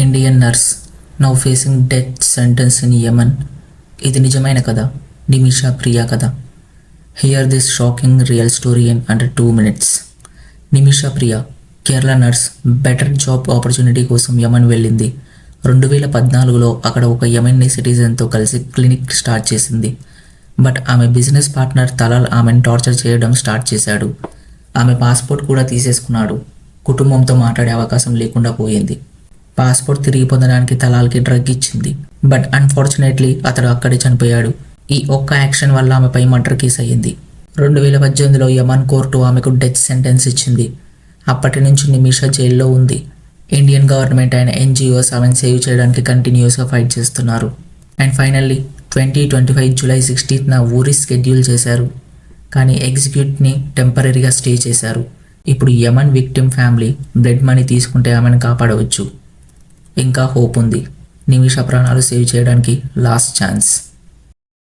Indian nurse now facing death sentence in Yemen ఇది నిజమైన కథ. నిమిషా ప్రియా కథ. Hear this shocking real story in under two minutes Nimisha Priya Kerala nurse better job opportunity కోసం Yemen వెళ్ళింది. రెండు వేల పద్నాలుగులో అక్కడ ఒక యమన్ని సిటిజన్తో కలిసి క్లినిక్ స్టార్ట్ చేసింది. బట్ ఆమె బిజినెస్ పార్ట్నర్ తలాల్ ఆమెను టార్చర్ చేయడం స్టార్ట్ చేశాడు. ఆమె పాస్పోర్ట్ కూడా తీసేసుకున్నాడు. కుటుంబంతో మాట్లాడే అవకాశం లేకుండా పోయింది. పాస్పోర్ట్ తిరిగి పొందడానికి తలాల్కి డ్రగ్ ఇచ్చింది. బట్ అన్ఫార్చునేట్లీ అతడు అక్కడే చనిపోయాడు. ఈ ఒక్క యాక్షన్ వల్ల ఆమెపై మర్డర్ కేసు అయ్యింది రెండు వేల పద్దెనిమిదిలో యమన్ కోర్టు ఆమెకు డెత్ సెంటెన్స్ ఇచ్చింది. అప్పటి నుంచి నిమిషా జైల్లో ఉంది. ఇండియన్ గవర్నమెంట్ అయిన ఎన్జిఓస్ ఆమెను సేవ్ చేయడానికి కంటిన్యూస్గా ఫైట్ చేస్తున్నారు. And finally twenty twenty five July సిక్స్టీన్త్న ఊరి షెడ్యూల్ చేశారు. కానీ ఎగ్జిక్యూట్ని టెంపరీగా స్టే చేశారు. ఇప్పుడు Yemen victim family blood money తీసుకుంటే ఆమెను కాపాడవచ్చు. ఇంకా హోప్ ఉంది. నిమిష ప్రాణాలు సేవ్ చేయడానికి లాస్ట్ ఛాన్స్.